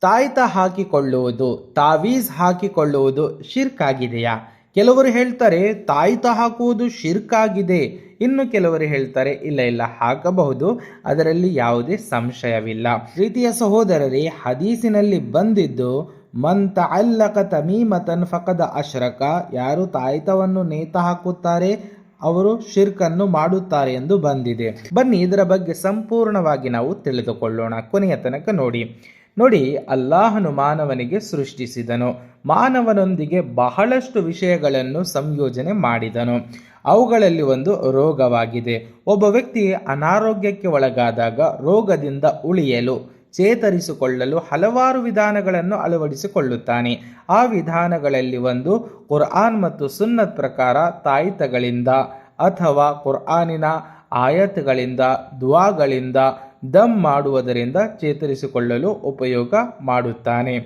ತಾಯ್ತ ಹಾಕಿಕೊಳ್ಳುವುದು, ತಾವೀಜ್ ಹಾಕಿಕೊಳ್ಳುವುದು shirk ಆಗಿದೆಯಾ ಕೆಲವರು ಹೇಳ್ತಾರೆ, ತಾಯ್ತ ಹಾಕುವುದು ಶಿರ್ಕ್ ಆಗಿದೆ ಇನ್ನು ಕೆಲವರು ಹೇಳ್ತಾರೆ, ಇಲ್ಲ ಇಲ್ಲ, ಹಾಕಬಹುದು. ಅದರಲ್ಲಿ ಯಾವುದೇ ಸಂಶಯವಿಲ್ಲ. ಪ್ರೀತಿಯ ಸಹೋದರರೇ, ಹದೀಸಿನಲ್ಲಿ ಬಂದಿದ್ದು ಮಂತ ಅಲ್ಲಕ ತಮೀಮತನ್ ಫಕದ ಅಶ್ರಕ, ಯಾರು ತಾಯ್ತವನ್ನು ನೇತ ಹಾಕುತ್ತಾರೆ, ಅವರು ಶಿರ್ಕನ್ನು ಮಾಡುತ್ತಾರೆ ಎಂದು ಬಂದಿದೆ. ಬನ್ನಿ, ಇದರ ಬಗ್ಗೆ ಸಂಪೂರ್ಣವಾಗಿ ನಾವು ತಿಳಿದುಕೊಳ್ಳೋಣ. ಕೊನೆಯ ತನಕ ನೋಡಿ. ನೋಡಿ, ಅಲ್ಲಾಹನು ಮಾನವನಿಗೆ ಸೃಷ್ಟಿಸಿದನು. ಮಾನವನೊಂದಿಗೆ ಬಹಳಷ್ಟು ವಿಷಯಗಳನ್ನು ಸಂಯೋಜನೆ ಮಾಡಿದನು. ಅವುಗಳಲ್ಲಿ ಒಂದು ರೋಗವಾಗಿದೆ. ಒಬ್ಬ ವ್ಯಕ್ತಿ ಅನಾರೋಗ್ಯಕ್ಕೆ ಒಳಗಾದಾಗ ರೋಗದಿಂದ ಉಳಿಯಲು, ಚೇತರಿಸಿಕೊಳ್ಳಲು ಹಲವಾರು ವಿಧಾನಗಳನ್ನು ಅಳವಡಿಸಿಕೊಳ್ಳುತ್ತಾನೆ. ಆ ವಿಧಾನಗಳಲ್ಲಿ ಒಂದು ಕುರ್ಆನ್ ಮತ್ತು ಸುನ್ನತ್ ಪ್ರಕಾರ ತಾಯಿತಗಳಿಂದ ಅಥವಾ ಕುರ್ಆನಿನ ಆಯತ್ಗಳಿಂದ ದುವಾಗಳಿಂದ ದಮ್ ಮಾಡುವುದರಿಂದ ಚೇತರಿಸಿಕೊಳ್ಳಲು ಉಪಯೋಗ ಮಾಡುತ್ತಾನೆ.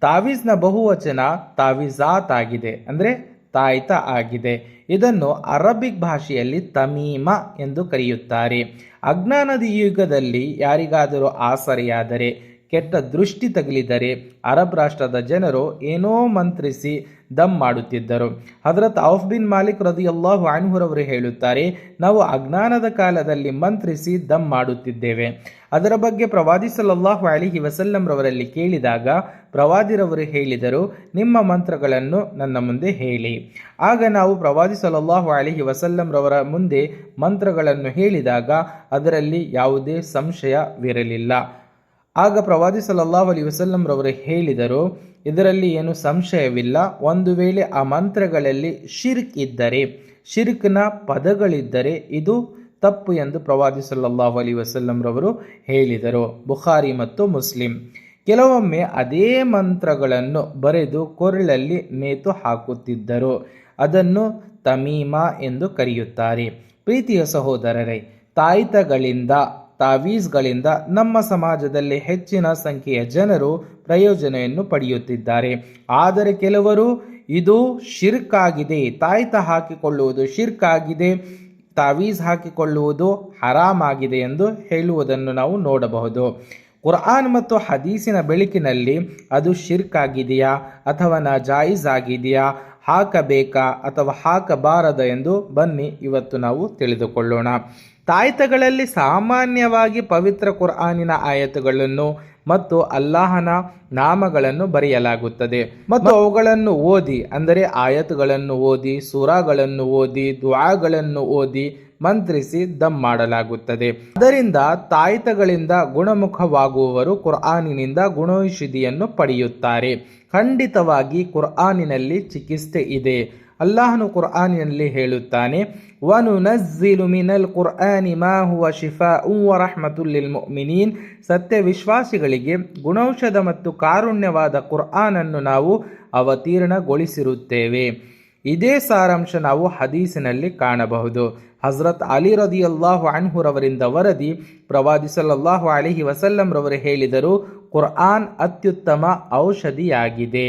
ತಾವೀಸ್ನ ಬಹುವಚನ ತಾವೀಜಾತ್ ಆಗಿದೆ ಅಂದರೆ ತಾಯ್ತ ಆಗಿದೆ. ಇದನ್ನು ಅರಬಿಕ್ ಭಾಷೆಯಲ್ಲಿ ತಮೀಮ ಎಂದು ಕರೆಯುತ್ತಾರೆ. ಅಜ್ಞಾನದ ಯುಗದಲ್ಲಿ ಯಾರಿಗಾದರೂ ಆಸರೆಯಾದರೆ ಕೆಟ್ಟ ದೃಷ್ಟಿ ತಗಲಿದರೆ ಅರಬ್ ರಾಷ್ಟ್ರದ ಜನರು ಏನೋ ಮಂತ್ರಿಸಿ ದಮ್ ಮಾಡುತ್ತಿದ್ದರು. ಹಜರತ್ ಔಫ್ ಬಿನ್ ಮಾಲಿಕ್ ರದಿಯಲ್ಲಾಹು ಅನ್ಹುರವರು ಹೇಳುತ್ತಾರೆ, ನಾವು ಅಜ್ಞಾನದ ಕಾಲದಲ್ಲಿ ಮಂತ್ರಿಸಿ ದಮ್ ಮಾಡುತ್ತಿದ್ದೇವೆ. ಅದರ ಬಗ್ಗೆ ಪ್ರವಾದಿ ಸಲ್ಲಲ್ಲಾಹು ಅಲಿಹಿ ವಸಲ್ಲಂರವರಲ್ಲಿ ಕೇಳಿದಾಗ ಪ್ರವಾದಿರವರು ಹೇಳಿದರು, ನಿಮ್ಮ ಮಂತ್ರಗಳನ್ನು ನನ್ನ ಮುಂದೆ ಹೇಳಿ. ಆಗ ನಾವು ಪ್ರವಾದಿ ಸಲ್ಲಲ್ಲಾಹು ಅಲಿಹಿ ವಸಲ್ಲಂರವರ ಮುಂದೆ ಮಂತ್ರಗಳನ್ನು ಹೇಳಿದಾಗ ಅದರಲ್ಲಿ ಯಾವುದೇ ಸಂಶಯವಿರಲಿಲ್ಲ. ಆಗ ಪ್ರವಾದಿ ಸಲ್ಲಲ್ಲಾಹು ಅಲಿ ವಸಲ್ಲಂರವರು ಹೇಳಿದರು, ಇದರಲ್ಲಿ ಏನು ಸಂಶಯವಿಲ್ಲ. ಒಂದು ವೇಳೆ ಆ ಮಂತ್ರಗಳಲ್ಲಿ ಶಿರ್ಕ್ ಇದ್ದರೆ, ಶಿರ್ಕ್ನ ಪದಗಳಿದ್ದರೆ ಇದು ತಪ್ಪು ಎಂದು ಪ್ರವಾದಿ ಸಲ್ಲಲ್ಲಾಹು ಅಲಿ ವಸಲ್ಲಂರವರು ಹೇಳಿದರು. ಬುಖಾರಿ ಮತ್ತು ಮುಸ್ಲಿಂ. ಕೆಲವೊಮ್ಮೆ ಅದೇ ಮಂತ್ರಗಳನ್ನು ಬರೆದು ಕೊರಳಲ್ಲಿ ನೇತು ಹಾಕುತ್ತಿದ್ದರು. ಅದನ್ನು ತಮೀಮಾ ಎಂದು ಕರೆಯುತ್ತಾರೆ. ಪ್ರೀತಿಯ ಸಹೋದರರೇ, ತಾಯ್ತಗಳಿಂದ ತಾವೀಸ್ಗಳಿಂದ ನಮ್ಮ ಸಮಾಜದಲ್ಲಿ ಹೆಚ್ಚಿನ ಸಂಖ್ಯೆಯ ಜನರು ಪ್ರಯೋಜನೆಯನ್ನು ಪಡೆಯುತ್ತಿದ್ದಾರೆ. ಆದರೆ ಕೆಲವರು ಇದು ಶಿರ್ಕ್ ಆಗಿದೆ ತಾಯ್ತ ಹಾಕಿಕೊಳ್ಳುವುದು ಶಿರ್ಕ್ ಆಗಿದೆ ತಾವೀಸ್ ಹಾಕಿಕೊಳ್ಳುವುದು ಹರಾಮ್ ಆಗಿದೆ ಎಂದು ಹೇಳುವುದನ್ನು ನಾವು ನೋಡಬಹುದು. ಕುರ್ಆನ್ ಮತ್ತು ಹದೀಸಿನ ಬೆಳಕಿನಲ್ಲಿ ಅದು ಶಿರ್ಕ್ ಆಗಿದೆಯಾ ಅಥವಾ ನಜಾಯಿಸ್ ಆಗಿದೆಯಾ? ಹಾಕಬೇಕಾ ಅಥವಾ ಹಾಕಬಾರದ ಎಂದು ಬನ್ನಿ ಇವತ್ತು ನಾವು ತಿಳಿದುಕೊಳ್ಳೋಣ. ತಾಯ್ತಗಳಲ್ಲಿ ಸಾಮಾನ್ಯವಾಗಿ ಪವಿತ್ರ ಕುರ್ಆನಿನ ಆಯತುಗಳನ್ನು ಮತ್ತು ಅಲ್ಲಾಹನ ನಾಮಗಳನ್ನು ಬರೆಯಲಾಗುತ್ತದೆ. ಮತ್ತು ಅವುಗಳನ್ನು ಓದಿ ಅಂದರೆ ಆಯತುಗಳನ್ನು ಓದಿ ಸೂರಾಗಳನ್ನು ಓದಿ ದ್ವಾಗಳನ್ನು ಓದಿ ಮಂತ್ರಿಸಿ ದಮ್ ಮಾಡಲಾಗುತ್ತದೆ. ಅದರಿಂದ ತಾಯಿತಗಳಿಂದ ಗುಣಮುಖವಾಗುವವರು ಕುರ್ಆನಿನಿಂದ ಗುಣೌಷಧಿಯನ್ನು ಪಡೆಯುತ್ತಾರೆ. ಖಂಡಿತವಾಗಿ ಕುರ್ಆನಿನಲ್ಲಿ ಚಿಕಿತ್ಸೆ ಇದೆ. ಅಲ್ಲಾಹನು ಕುರ್ಆನಿನಲ್ಲಿ ಹೇಳುತ್ತಾನೆ ವನು ನಜ್ಜಿಲು ಮಿನಲ್ ಕುರ್ಆನಿ ಮಾ ಹುವ ಶಿಫಾಉ ವ ರಹಮತುಲ್ಲಿಲ್ ಲಿಲ್ ಮುಅ್ಮಿನೀನ್ ಸತ್ಯ ವಿಶ್ವಾಸಿಗಳಿಗೆ ಗುಣೌಷಧ ಮತ್ತು ಕಾರುಣ್ಯವಾದ ಕುರ್ಆನನ್ನು ನಾವು ಅವತೀರ್ಣಗೊಳಿಸಿರುತ್ತೇವೆ. ಇದೇ ಸಾರಾಂಶ ನಾವು ಹದೀಸಿನಲ್ಲಿ ಕಾಣಬಹುದು. ಹಜರತ್ ಅಲಿ ರದಿಯಲ್ಲಾಹು ಅನ್ಹುರವರಿಂದ ವರದಿ ಪ್ರವಾದಿ ಸಲ್ಲಲ್ಲಾಹು ಅಲಿಹಿ ವಸಲ್ಲಂರವರು ಹೇಳಿದರು, ಕುರ್ಆನ್ ಅತ್ಯುತ್ತಮ ಔಷಧಿಯಾಗಿದೆ.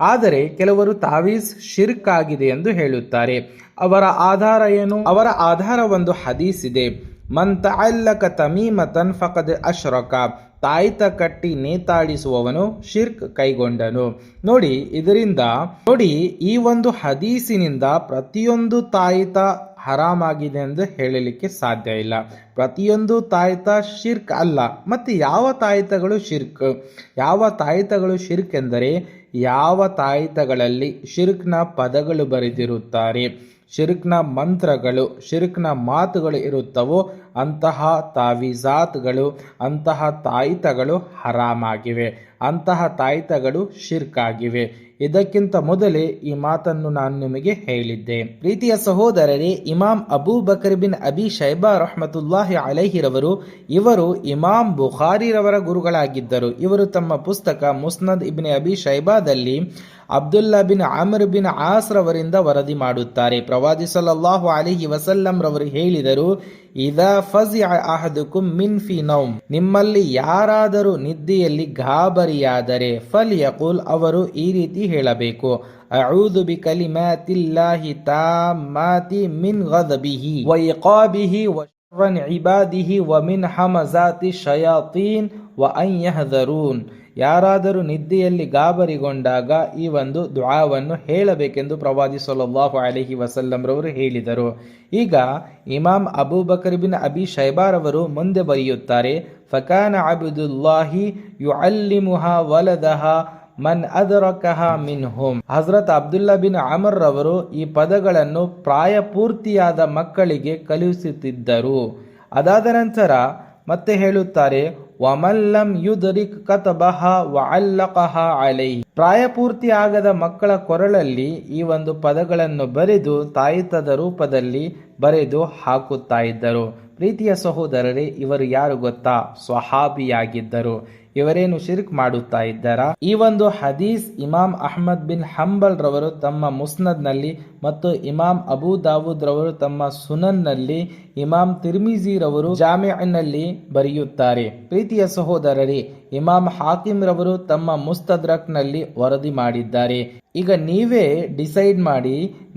ಆದರೆ ಕೆಲವರು ತಾವೀಸ್ ಶಿರ್ಕ್ ಆಗಿದೆ ಎಂದು ಹೇಳುತ್ತಾರೆ. ಅವರ ಆಧಾರ ಏನು? ಅವರ ಆಧಾರ ಒಂದು ಹದೀಸ್ ಇದೆ ಮಂತ ಅಲ್ಲಕ ತಮೀಮತನ್ ಫಕದ್ ಅಶ್ರಕ. ತಾಯ್ತ ಕಟ್ಟಿ ನೇತಾಡಿಸುವವನು ಶಿರ್ಕ್ ಕೈಗೊಂಡನು. ನೋಡಿ, ಇದರಿಂದ, ನೋಡಿ, ಈ ಒಂದು ಹದೀಸಿನಿಂದ ಪ್ರತಿಯೊಂದು ತಾಯ್ತ ಹರಾಮಾಗಿದೆ ಎಂದು ಹೇಳಲಿಕ್ಕೆ ಸಾಧ್ಯ ಇಲ್ಲ. ಪ್ರತಿಯೊಂದು ತಾಯಿತ ಶಿರ್ಕ್ ಅಲ್ಲ. ಮತ್ತು ಯಾವ ತಾಯಿತಗಳು ಶಿರ್ಕ್? ಯಾವ ತಾಯಿತಗಳು ಶಿರ್ಕ್ ಎಂದರೆ ಯಾವ ತಾಯಿತಗಳಲ್ಲಿ ಶಿರ್ಕ್ನ ಪದಗಳು ಬರೆದಿರುತ್ತಾರೆ. ಶಿರ್ಕ್ನ ಮಂತ್ರಗಳು, ಶಿರ್ಕ್ನ ಮಾತುಗಳು ಇರುತ್ತವೋ ಅಂತಹ ತಾವೀಜಾತ್ಗಳು ಅಂತಹ ತಾಯಿತಗಳು ಹರಾಮಾಗಿವೆ. ಅಂತಹ ತಾಯ್ತಗಳು ಶಿರ್ಕಾಗಿವೆ. ಇದಕ್ಕಿಂತ ಮೊದಲೇ ಈ ಮಾತನ್ನು ನಾನು ನಿಮಗೆ ಹೇಳಿದ್ದೆ. ಪ್ರೀತಿಯ ಸಹೋದರರೇ ಇಮಾಮ್ Abu Bakr bin Abi Shaiba ರಹಮತುಲ್ಲಾಹಿ ಅಲೈಹಿರವರು, ಇವರು ಇಮಾಮ್ ಬುಖಾರಿರವರ ಗುರುಗಳಾಗಿದ್ದರು. ಇವರು ತಮ್ಮ ಪುಸ್ತಕ ಮುಸ್ನದ್ ಇಬ್ನೆ ಅಬಿ ಶೈಬಾದಲ್ಲಿ ಅಬ್ದುಲ್ಲಾ ಬಿನ್ ಆಮರ್ ಬಿನ್ ಆಸ್ರವರಿಂದ ವರದಿ ಮಾಡುತ್ತಾರೆ. ಪ್ರವಾದಿ ಸಲ್ಲಲ್ಲಾಹು ಅಲಿಹಿ ವಸಲ್ಲಂ ರವರು ಹೇಳಿದರು ಮಿನ್ ಫಿ ನೌಮ್. ನಿಮ್ಮಲ್ಲಿ ಯಾರಾದರೂ ನಿದ್ದೆಯಲ್ಲಿ ಗಾಬರಿಯಾದರೆ ಫಲ್ ಯಕುಲ್ ಅವರು ಈ ರೀತಿ ಹೇಳಬೇಕು, ಅಊದು ಬಿ ಕಲಿಮಾತಿಲ್ಲಾಹಿ ತಾಮಾತಿ ಮಿನ್ ಗದಬಿಹಿ ವ ಇಕಾಬಿಹಿ ವ ಶರ್ರನ್ ಇಬಾದಿಹಿ ವಮಿನ್ ಮಿನ್ ಹಮಜಾತಿ ಶಯಾತೀನ್ ವ ಅನ್ ಯಹದರೂನ್. ಯಾರಾದರೂ ನಿದ್ದೆಯಲ್ಲಿ ಗಾಬರಿಗೊಂಡಾಗ ಈ ಒಂದು ದ್ವಾವನ್ನು ಹೇಳಬೇಕೆಂದು ಪ್ರವಾದಿ ಸಲ್ಲಲ್ಲಾಹು ಅಲೈಹಿ ವಸಲ್ಲಂರವರು ಹೇಳಿದರು. ಈಗ ಇಮಾಮ್ ಅಬೂಬಕರ್ ಬಿನ್ ಅಬಿ ಶೈಬಾರವರು ಮುಂದೆ ಬರೆಯುತ್ತಾರೆ, ಫಕಾನ ಅಬ್ದುಲ್ಲಾಹಿ ಯುಅಲ್ಲಿಮುಹ ವಲದಹ ಮನ್ ಅದರಕಹ ಮಿನ್ಹುಮ್. ಹಜರತ್ ಅಬ್ದುಲ್ಲಾ ಬಿನ್ ಅಮರ್ ರವರು ಈ ಪದಗಳನ್ನು ಪ್ರಾಯ ಪೂರ್ತಿಯಾದ ಮಕ್ಕಳಿಗೆ ಕಲಿಸುತ್ತಿದ್ದರು. ಅದಾದ ನಂತರ ಮತ್ತೆ ಹೇಳುತ್ತಾರೆ ವಮಲ್ಲಂ ಯುದರಿಕ್ ಕತಬಹ ವಅಲ್ಲಕಹ ಅಲೈ ಪ್ರಾಯಪೂರ್ತಿ ಆಗದ ಮಕ್ಕಳ ಕೊರಳಲ್ಲಿ ಈ ಒಂದು ಪದಗಳನ್ನು ಬರೆದು ತಾಯಿತದ ರೂಪದಲ್ಲಿ ಬರೆದು ಹಾಕುತ್ತಾ ಇದ್ದರು. ಪ್ರೀತಿಯ ಸಹೋದರರೇ, ಇವರು ಯಾರು ಗೊತ್ತಾ? ಸ್ವಹಾಬಿಯಾಗಿದ್ದರು. ಇವರೇನು ಶಿರ್ಕ್ ಮಾಡುತ್ತಾ ಇದ್ದಾರಾ? ಈ ಒಂದು ಹದೀಸ್ ಇಮಾಮ್ ಅಹ್ಮದ್ ಬಿನ್ ಹಂಬಲ್ ರವರು ತಮ್ಮ ಮುಸ್ನದ್ನಲ್ಲಿ ಮತ್ತು ಇಮಾಮ್ ಅಬೂ ದಾವೂದ್ ರವರು ತಮ್ಮ ಸುನನ್ನಲ್ಲಿ ಇಮಾಮ್ ತಿರ್ಮಿಜಿ ರವರು ಜಾಮಿನಲ್ಲಿ ಬರೆಯುತ್ತಾರೆ. ಪ್ರೀತಿಯ ಸಹೋದರರೇ ಇಮಾಮ್ ಹಾಕಿಂ ರವರು ತಮ್ಮ ಮುಸ್ತದ್ರಕ್ನಲ್ಲಿ ವರದಿ ಮಾಡಿದ್ದಾರೆ. ಈಗ ನೀವೇ ಡಿಸೈಡ್ ಮಾಡಿ,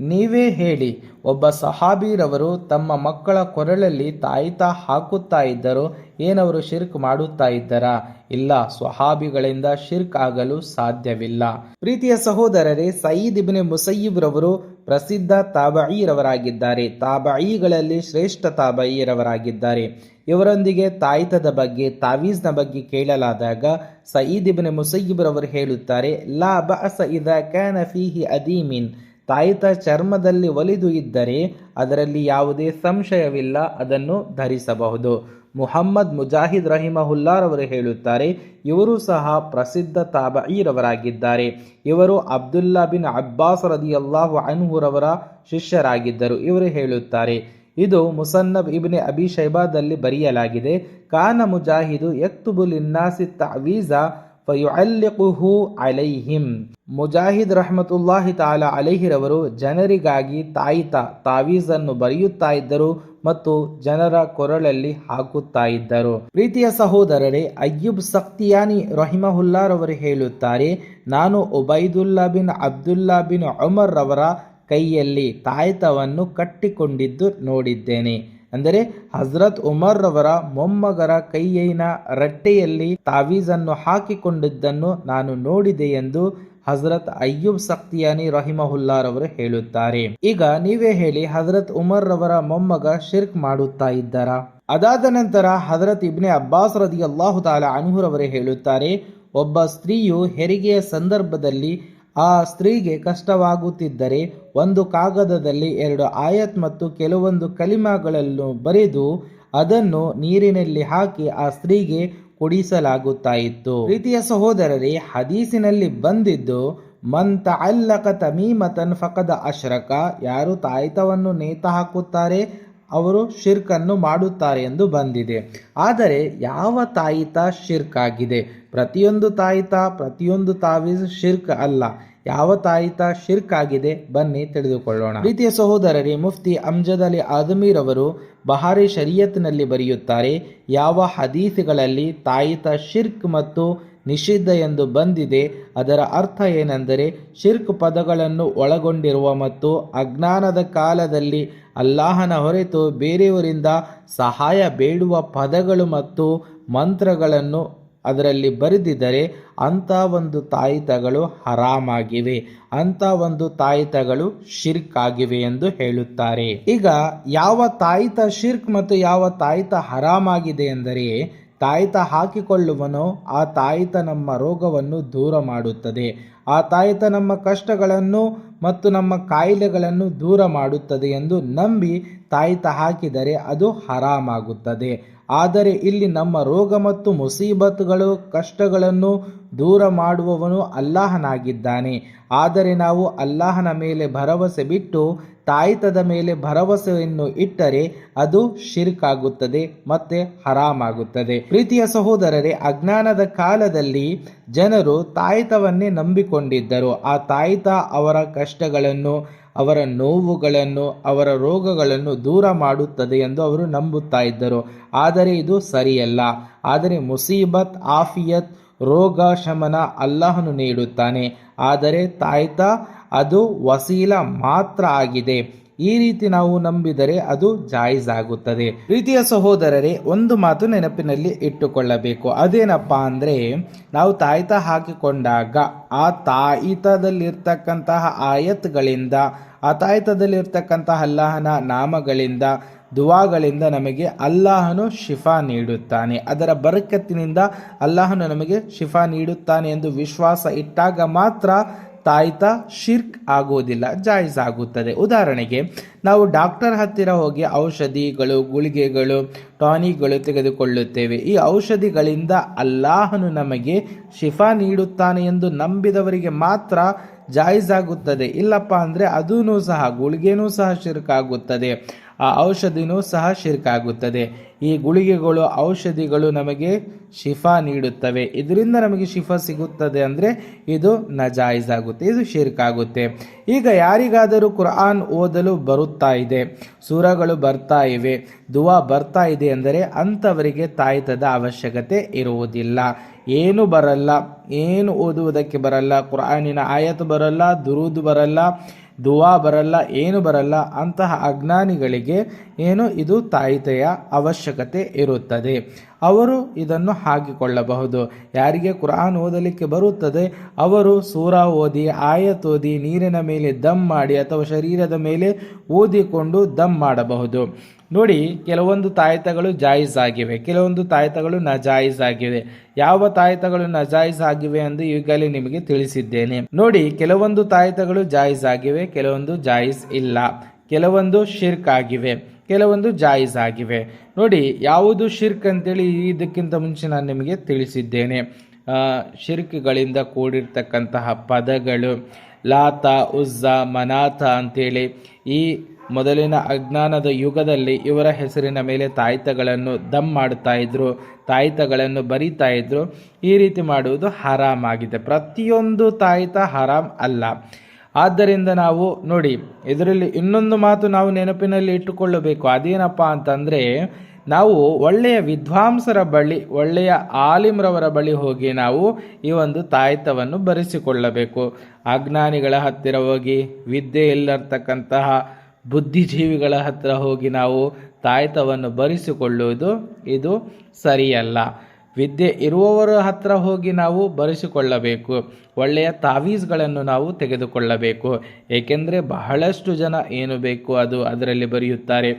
ನೀವೇ ಹೇಳಿ, ಒಬ್ಬ ಸಹಾಬಿರವರು ತಮ್ಮ ಮಕ್ಕಳ ಕೊರಳಲ್ಲಿ ತಾಯಿತ ಹಾಕುತ್ತಾ ಇದ್ದರು ಏನವರು ಶಿರ್ಕ್ ಮಾಡುತ್ತಾ ಇದ್ದರಾ? ಇಲ್ಲ, ಸ್ವಹಾಬಿಗಳಿಂದ ಶಿರ್ಕ್ ಆಗಲು ಸಾಧ್ಯವಿಲ್ಲ. ಪ್ರೀತಿಯ ಸಹೋದರರೇ, ಸಯೀದ್ ಇಬ್ನೆ ಮುಸಯ್ಯಿಬ್ ರವರು ಪ್ರಸಿದ್ಧ ತಾಬಾಯಿರವರಾಗಿದ್ದಾರೆ. ತಾಬಾಯಿಗಳಲ್ಲಿ ಶ್ರೇಷ್ಠ ತಾಬಾಯಿರವರಾಗಿದ್ದಾರೆ. ಇವರೊಂದಿಗೆ ತಾಯಿತದ ಬಗ್ಗೆ, ತಾವೀಜ್ನ ಬಗ್ಗೆ ಕೇಳಲಾದಾಗ ಸಯೀದ್ ಇಬ್ನೆ ಮುಸಯ್ಯಿಬ್ ರವರು ಹೇಳುತ್ತಾರೆ, ಲಾ ಬಸ ಇದ ಕ್ಯಾನ್ ಫೀಹಿ ಅದೀಮಿನ್. ತಾಯಿತ ಚರ್ಮದಲ್ಲಿ ಒಲಿದು ಇದ್ದರೆ ಅದರಲ್ಲಿ ಯಾವುದೇ ಸಂಶಯವಿಲ್ಲ, ಅದನ್ನು ಧರಿಸಬಹುದು. ಮುಹಮ್ಮದ್ ಮುಜಾಹಿದ್ ರಹಿಮಹುಲ್ಲಾರವರು ಹೇಳುತ್ತಾರೆ, ಇವರು ಸಹ ಪ್ರಸಿದ್ಧ ತಾಬಈರವರಾಗಿದ್ದಾರೆ ಇವರು ಅಬ್ದುಲ್ಲಾ ಬಿನ್ ಅಬ್ಬಾಸ್ ರದಿಯಲ್ಲಾಹು ಅನ್ಹುರವರ ಶಿಷ್ಯರಾಗಿದ್ದರು ಇವರು ಹೇಳುತ್ತಾರೆ. ಇದು ಮುಸನ್ನಬ್ ಇಬ್ನೆ ಅಬಿ ಶೈಬಾದಲ್ಲಿ ಬರೆಯಲಾಗಿದೆ, ಕಾನ ಮುಜಾಹಿದು ಯಕ್ತುಬುಲ್ ಇನ್ನಾಸಿ ತಾವೀಜ ಫಯುಅಲ್ಲಿಕುಹು ಅಲೈಹಿಂ ಮುಜಾಹಿದ್ ರಹಮತುಲ್ಲಾಹಿ ತಾಲ ಅಲೈಹಿರವರು ಜನರಿಗಾಗಿ ತಾಯಿತ ತಾವೀಜನ್ನು ಬರೆಯುತ್ತಾ ಇದ್ದರು ಮತ್ತು ಜನರ ಕೊರಳಲ್ಲಿ ಹಾಕುತ್ತಾ ಇದ್ದರು. ಪ್ರೀತಿಯ ಸಹೋದರರೇ, ಅಯ್ಯುಬ್ ಸಕ್ತಿಯಾನಿ ರಹಿಮಹುಲ್ಲಾರವರು ಹೇಳುತ್ತಾರೆ, ನಾನು Ubaidullah bin Abdullah bin Umar ರವರ ಕೈಯಲ್ಲಿ ತಾಯ್ತವನ್ನು ಕಟ್ಟಿಕೊಂಡಿದ್ದು ನೋಡಿದ್ದೇನೆ. ಅಂದರೆ ಹಜರತ್ ಉಮರ್ ರವರ ಮೊಮ್ಮಗರ ಕೈಯೈನ ರಟ್ಟೆಯಲ್ಲಿ ತಾವೀಜನ್ನು ಹಾಕಿಕೊಂಡಿದ್ದನ್ನು ನಾನು ನೋಡಿದೆ ಎಂದು ಹಜರತ್ ಅಯ್ಯೂಬ್ ಸಕ್ತಿಯಾನಿ ರಹಿಮಹುಲ್ಲಾರವರು ಹೇಳುತ್ತಾರೆ. ಈಗ ನೀವೇ ಹೇಳಿ ಹಜರತ್ ಉಮರ್ ರವರ ಮೊಮ್ಮಗ ಶಿರ್ಕ್ ಮಾಡುತ್ತಾ ಇದ್ದಾರ? ಅದಾದ ನಂತರ ಹಜರತ್ ಇಬ್ನೆ ಅಬ್ಬಾಸ್ ರದಿ ಅಲ್ಲಾಹು ತಾಲ ಹೇಳುತ್ತಾರೆ, ಒಬ್ಬ ಸ್ತ್ರೀಯು ಹೆರಿಗೆಯ ಸಂದರ್ಭದಲ್ಲಿ ಆ ಸ್ತ್ರೀಗೆ ಕಷ್ಟವಾಗುತ್ತಿದ್ದರೆ ಒಂದು ಕಾಗದದಲ್ಲಿ ಎರಡು ಆಯತ್ ಮತ್ತು ಕೆಲವೊಂದು ಕಲಿಮಾಗಳನ್ನು ಬರೆದು ಅದನ್ನು ನೀರಿನಲ್ಲಿ ಹಾಕಿ ಆ ಸ್ತ್ರೀಗೆ ಕುಡಿಸಲಾಗುತ್ತಾ ಇತ್ತು ಪ್ರೀತಿಯ ಸಹೋದರರೇ, ಹದೀಸಿನಲ್ಲಿ ಬಂದಿದ್ದು ಮಂತ ಅಲ್ಲಕ ತಮೀಮತನ್ ಫಕದ ಅಶ್ರಕ ಯಾರು ತಾಯ್ತವನ್ನು ನೇತ ಹಾಕುತ್ತಾರೆ? ಅವರು ಶಿರ್ಕನ್ನು ಮಾಡುತ್ತಾರೆ ಎಂದು ಬಂದಿದೆ. ಆದರೆ ಯಾವ ತಾಯಿತ ಶಿರ್ಕ್ ಆಗಿದೆ ಪ್ರತಿಯೊಂದು ತಾಯಿತ, ಪ್ರತಿಯೊಂದು ತಾವೀಜ್ ಶಿರ್ಕ್ ಅಲ್ಲ. ಯಾವ ತಾಯಿತ ಶಿರ್ಕ್ ಆಗಿದೆ ಬನ್ನಿ ತಿಳಿದುಕೊಳ್ಳೋಣ. ಪ್ರೀತಿಯ ಸಹೋದರರಿ, ಮುಫ್ತಿ ಅಮ್ಜದ್ ಅಲಿ ಆದಮೀರ್ ಅವರು ಬಹಾರಿ ಶರೀಯತ್ನಲ್ಲಿ ಬರೆಯುತ್ತಾರೆ, ಯಾವ ಹದೀಸ್ಗಳಲ್ಲಿ ತಾಯಿತ ಶಿರ್ಕ್ ಮತ್ತು ನಿಷಿದ್ಧ ಎಂದು ಬಂದಿದೆ. ಅದರ ಅರ್ಥ ಏನೆಂದರೆ, ಶಿರ್ಕ್ ಪದಗಳನ್ನು ಒಳಗೊಂಡಿರುವ ಮತ್ತು ಅಜ್ಞಾನದ ಕಾಲದಲ್ಲಿ ಅಲ್ಲಾಹನ ಹೊರತು ಬೇರೆಯವರಿಂದ ಸಹಾಯ ಬೇಡುವ ಪದಗಳು ಮತ್ತು ಮಂತ್ರಗಳನ್ನು ಅದರಲ್ಲಿ ಬರೆದಿದ್ದರೆ, ಅಂಥ ಒಂದು ತಾಯಿತಗಳು ಹರಾಮಾಗಿವೆ. ಅಂಥ ಒಂದು ತಾಯಿತಗಳು ಶಿರ್ಕ್ ಆಗಿವೆ ಎಂದು ಹೇಳುತ್ತಾರೆ. ಈಗ ಯಾವ ತಾಯಿತ ಶಿರ್ಕ್ ಮತ್ತು ಯಾವ ತಾಯಿತ ಹರಾಮಾಗಿದೆ ಎಂದರೆ ತಾಯಿತ ಹಾಕಿಕೊಳ್ಳುವನು, ಆ ತಾಯಿತ ನಮ್ಮ ರೋಗವನ್ನು ದೂರ ಮಾಡುತ್ತದೆ ಆ ತಾಯಿತ ನಮ್ಮ ಕಷ್ಟಗಳನ್ನು ಮತ್ತು ನಮ್ಮ ಕಾಯಿಲೆಗಳನ್ನು ದೂರ ಮಾಡುತ್ತದೆ ಎಂದು ನಂಬಿ ತಾಯಿತ ಹಾಕಿದರೆ ಅದು ಹರಾಮಾಗುತ್ತದೆ. ಆದರೆ ಇಲ್ಲಿ ನಮ್ಮ ರೋಗ ಮತ್ತು ಮುಸೀಬತ್ಗಳು, ಕಷ್ಟಗಳನ್ನು ದೂರ ಮಾಡುವವನು ಅಲ್ಲಾಹನಾಗಿದ್ದಾನೆ. ಆದರೆ ನಾವು ಅಲ್ಲಾಹನ ಮೇಲೆ ಭರವಸೆ ಬಿಟ್ಟು ತಾಯಿತದ ಮೇಲೆ ಭರವಸೆಯನ್ನು ಇಟ್ಟರೆ ಅದು ಶಿರ್ಕ್ ಆಗುತ್ತದೆ ಮತ್ತೆ ಹರಾಮಾಗುತ್ತದೆ. ಪ್ರೀತಿಯ ಸಹೋದರರೇ, ಅಜ್ಞಾನದ ಕಾಲದಲ್ಲಿ ಜನರು ತಾಯಿತವನ್ನೇ ನಂಬಿಕೊಂಡಿದ್ದರು. ಆ ತಾಯಿತ ಅವರ ಕಷ್ಟಗಳನ್ನು, ಅವರ ನೋವುಗಳನ್ನು, ಅವರ ರೋಗಗಳನ್ನು ದೂರ ಮಾಡುತ್ತದೆ ಎಂದು ಅವರು ನಂಬುತ್ತಾ ಇದ್ದರು. ಆದರೆ ಇದು ಸರಿಯಲ್ಲ. ಆದರೆ ಮುಸೀಬತ್, ಆಫಿಯತ್, ರೋಗ ಶಮನ ಅಲ್ಲಾಹನು ನೀಡುತ್ತಾನೆ. ಆದರೆ ತಾಯ್ತ ಅದು ವಸೀಲ ಮಾತ್ರ ಆಗಿದೆ. ಈ ರೀತಿ ನಾವು ನಂಬಿದರೆ ಅದು ಜಾಯಿಸ್ ಆಗುತ್ತದೆ. ಪ್ರೀತಿಯ ಸಹೋದರರೇ, ಒಂದು ಮಾತು ನೆನಪಿನಲ್ಲಿ ಇಟ್ಟುಕೊಳ್ಳಬೇಕು. ಅದೇನಪ್ಪ ಅಂದ್ರೆ, ನಾವು ತಾಯಿತ ಹಾಕಿಕೊಂಡಾಗ ಆ ತಾಯಿತದಲ್ಲಿರ್ತಕ್ಕಂತಹ ಆಯತ್ಗಳಿಂದ, ಆ ತಾಯ್ತದಲ್ಲಿರ್ತಕ್ಕಂತಹ ಅಲ್ಲಾಹನ ನಾಮಗಳಿಂದ, ದುವಾಗಳಿಂದ ನಮಗೆ ಅಲ್ಲಾಹನು ಶಿಫಾ ನೀಡುತ್ತಾನೆ. ಅದರ ಬರಕತ್ತಿನಿಂದ ಅಲ್ಲಾಹನು ನಮಗೆ ಶಿಫಾ ನೀಡುತ್ತಾನೆ ಎಂದು ವಿಶ್ವಾಸ ಇಟ್ಟಾಗ ಮಾತ್ರ ತಾಯ್ತ ಶಿರ್ಕ್ ಆಗುವುದಿಲ್ಲ ಜಾಯಿಸ್ ಆಗುತ್ತದೆ. ಉದಾಹರಣೆಗೆ, ನಾವು ಡಾಕ್ಟರ್ ಹತ್ತಿರ ಹೋಗಿ ಔಷಧಿಗಳು, ಗುಳಿಗೆಗಳು, ಟಾನಿಕ್ಗಳು ತೆಗೆದುಕೊಳ್ಳುತ್ತೇವೆ. ಈ ಔಷಧಿಗಳಿಂದ ಅಲ್ಲಾಹನು ನಮಗೆ ಶಿಫಾ ನೀಡುತ್ತಾನೆ ಎಂದು ನಂಬಿದವರಿಗೆ ಮಾತ್ರ ಜಾಯಿಸ್ ಆಗುತ್ತದೆ. ಇಲ್ಲಪ್ಪ ಅಂದರೆ ಅದೂ ಸಹ, ಗುಳಿಗೆನೂ ಸಹ ಶಿರ್ಕ್ ಆಗುತ್ತದೆ. ಆ ಔಷಧಿನೂ ಸಹ ಶಿರ್ಕಾಗುತ್ತದೆ. ಈ ಗುಳಿಗೆಗಳು, ಔಷಧಿಗಳು ನಮಗೆ ಶಿಫಾ ನೀಡುತ್ತವೆ. ಇದರಿಂದ ನಮಗೆ ಶಿಫಾ ಸಿಗುತ್ತದೆ ಅಂದರೆ ಇದು ನಜಾಯಿಸ್ ಆಗುತ್ತೆ, ಇದು ಶಿರ್ಕಾಗುತ್ತೆ. ಈಗ ಯಾರಿಗಾದರೂ ಕುರಾನ್ ಓದಲು ಬರುತ್ತಾ ಇದೆ, ಸೂರಗಳು ಬರ್ತಾ ಇವೆ, ದುವಾ ಬರ್ತಾ ಇದೆ ಅಂದರೆ ಅಂಥವರಿಗೆ ತಾಯ್ತದ ಅವಶ್ಯಕತೆ ಇರುವುದಿಲ್ಲ. ಏನು ಬರಲ್ಲ, ಏನು ಓದುವುದಕ್ಕೆ ಬರಲ್ಲ ಕುರಾನಿನ ಆಯತ್ ಬರಲ್ಲ, ದುರೂದು ಬರಲ್ಲ ದುವಾ ಬರಲ್ಲ, ಏನು ಬರಲ್ಲ, ಅಂತಹ ಅಜ್ಞಾನಿಗಳಿಗೆ ಏನು ಇದು ತಾಯಿತೆಯ ಅವಶ್ಯಕತೆ ಇರುತ್ತದೆ. ಅವರು ಇದನ್ನು ಹಾಕಿಕೊಳ್ಳಬಹುದು. ಯಾರಿಗೆ ಕುರಾನ್ ಓದಲಿಕ್ಕೆ ಬರುತ್ತದೆ? ಅವರು ಸೂರ ಓದಿ, ಆಯತ್ ಓದಿ, ನೀರಿನ ಮೇಲೆ ದಮ್ ಮಾಡಿ ಅಥವಾ ಶರೀರದ ಮೇಲೆ ಓದಿಕೊಂಡು ದಮ್ ಮಾಡಬಹುದು. ನೋಡಿ, ಕೆಲವೊಂದು ತಾಯತಗಳು ಜಾಯಿಸ್ ಆಗಿವೆ, ಕೆಲವೊಂದು ತಾಯತಗಳು ನಜಾಯಿಸ್ ಆಗಿವೆ. ಯಾವ ತಾಯತಗಳು ನಜಾಯಿಸ್ ಆಗಿವೆ ಎಂದು ಈಗಲೇ ನಿಮಗೆ ತಿಳಿಸಿದ್ದೇನೆ. ನೋಡಿ, ಕೆಲವೊಂದು ತಾಯತಗಳು ಜಾಯಿಸ್ ಆಗಿವೆ, ಕೆಲವೊಂದು ಜಾಯಿಸ್ ಇಲ್ಲ. ಕೆಲವೊಂದು ಶಿರ್ಕ್ ಆಗಿವೆ, ಕೆಲವೊಂದು ಜಾಯಿಸ್ ಆಗಿವೆ. ನೋಡಿ, ಯಾವುದು ಶಿರ್ಕ್ ಅಂತೇಳಿ ಇದಕ್ಕಿಂತ ಮುಂಚೆ ನಾನು ನಿಮಗೆ ತಿಳಿಸಿದ್ದೇನೆ. ಶಿರ್ಕ್ಗಳಿಂದ ಕೂಡಿರ್ತಕ್ಕಂತಹ ಪದಗಳು ಲಾತ, ಉಜ್ಜ ಮನಾಥ ಅಂತೇಳಿ ಈ ಮೊದಲಿನ ಅಜ್ಞಾನದ ಯುಗದಲ್ಲಿ ಇವರ ಹೆಸರಿನ ಮೇಲೆ ತಾಯ್ತಗಳನ್ನು ದಮ್ ಮಾಡುತ್ತಾ ಇದ್ರು, ತಾಯ್ತಗಳನ್ನು ಬರಿತಾ ಇದ್ರು. ಈ ರೀತಿ ಮಾಡುವುದು ಹರಾಮ್ ಆಗಿದೆ. ಪ್ರತಿಯೊಂದು ತಾಯಿತ ಹರಾಮ್ ಅಲ್ಲ. ಆದ್ದರಿಂದ ನಾವು ನೋಡಿ, ಇದರಲ್ಲಿ ಇನ್ನೊಂದು ಮಾತು ನಾವು ನೆನಪಿನಲ್ಲಿ ಇಟ್ಟುಕೊಳ್ಳಬೇಕು. ಅದೇನಪ್ಪ ಅಂತಂದರೆ, ನಾವು ಒಳ್ಳೆಯ ವಿದ್ವಾಂಸರ ಬಳಿ, ಒಳ್ಳೆಯ ಆಲಿಮ್ರವರ ಬಳಿ ಹೋಗಿ ನಾವು ಈ ಒಂದು ತಾಯ್ತವನ್ನು ಬರೆಸಿಕೊಳ್ಳಬೇಕು. ಅಜ್ಞಾನಿಗಳ ಹತ್ತಿರ ಹೋಗಿ, ವಿದ್ಯೆ ಇಲ್ಲರ್ತಕ್ಕಂತಹ ಬುದ್ಧಿಜೀವಿಗಳ ಹತ್ರ ಹೋಗಿ ನಾವು ತಾಯ್ತವನ್ನು ಬರೆಸಿಕೊಳ್ಳುವುದು ಇದು ಸರಿಯಲ್ಲ. ವಿದ್ಯೆ ಇರುವವರ ಹತ್ರ ಹೋಗಿ ನಾವು ಬರಿಸಿಕೊಳ್ಳಬೇಕು ಒಳ್ಳೆಯ ತಾವೀಸ್ಗಳನ್ನು ನಾವು ತೆಗೆದುಕೊಳ್ಳಬೇಕು. ಏಕೆಂದರೆ ಬಹಳಷ್ಟು ಜನ ಏನು ಬೇಕು ಅದು ಅದರಲ್ಲಿ ಬರೆಯುತ್ತಾರೆ.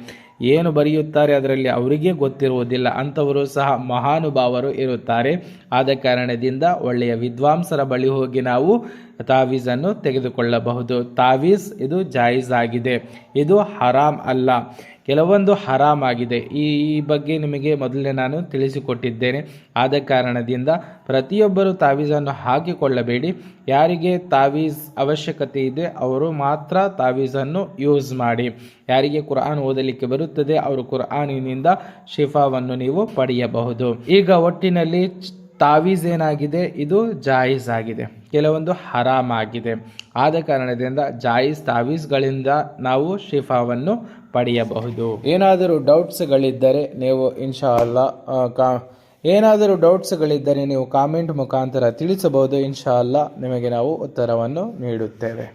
ಏನು ಬರೆಯುತ್ತಾರೆ ಅದರಲ್ಲಿ ಅವರಿಗೆ ಗೊತ್ತಿರುವುದಿಲ್ಲ. ಅಂಥವರು ಸಹ ಮಹಾನುಭಾವರು ಇರುತ್ತಾರೆ. ಆದ ಕಾರಣದಿಂದ ಒಳ್ಳೆಯ ವಿದ್ವಾಂಸರ ಬಳಿ ಹೋಗಿ ನಾವು ತಾವೀಸನ್ನು ತೆಗೆದುಕೊಳ್ಳಬಹುದು. ತಾವೀಸ್ ಇದು ಜಾಯಿಜ್ ಆಗಿದೆ. ಇದು ಹರಾಮ್ ಅಲ್ಲ. ಕೆಲವೊಂದು ಹರಾಮ್ ಆಗಿದೆ. ಈ ಬಗ್ಗೆ ನಿಮಗೆ ಮೊದಲೇ ನಾನು ತಿಳಿಸಿಕೊಟ್ಟಿದ್ದೇನೆ. ಆದ ಕಾರಣದಿಂದ ಪ್ರತಿಯೊಬ್ಬರು ತಾವೀಸನ್ನು ಹಾಕಿಕೊಳ್ಳಬೇಡಿ. ಯಾರಿಗೆ ತಾವೀಸ್ ಅವಶ್ಯಕತೆ ಇದೆ, ಅವರು ಮಾತ್ರ ತಾವೀಸನ್ನು ಯೂಸ್ ಮಾಡಿ. ಯಾರಿಗೆ ಕುರ್ಆನ್ ಓದಲಿಕ್ಕೆ ಬರುತ್ತದೆ, ಅವರು ಕುರ್ಆನಿನಿಂದ ಶಿಫಾವನ್ನು ನೀವು ಪಡೆಯಬಹುದು. ಈಗ ಒಟ್ಟಿನಲ್ಲಿ ತಾವೀಸ್ ಏನಾಗಿದೆ? ಇದು ಜಾಯಿಸ್ ಆಗಿದೆ. ಕೆಲವೊಂದು ಹರಾಮ್ ಆಗಿದೆ. ಆದ ಕಾರಣದಿಂದ ಜಾಯಿಸ್ ತಾವೀಸ್ಗಳಿಂದ ನಾವು ಶಿಫಾವನ್ನು ಪಡೆಯಬಹುದು. ಏನಾದರೂ ಡೌಟ್ಸ್ಗಳಿದ್ದರೆ ನೀವು ಇನ್ಶಾ ಅಲ್ಲ ಕಾ, ಏನಾದರೂ ಡೌಟ್ಸ್ಗಳಿದ್ದರೆ ನೀವು ಕಾಮೆಂಟ್ ಮುಖಾಂತರ ತಿಳಿಸಬಹುದು. ಇನ್ಶಾ ಅಲ್ಲ ನಿಮಗೆ ನಾವು ಉತ್ತರವನ್ನು ನೀಡುತ್ತೇವೆ.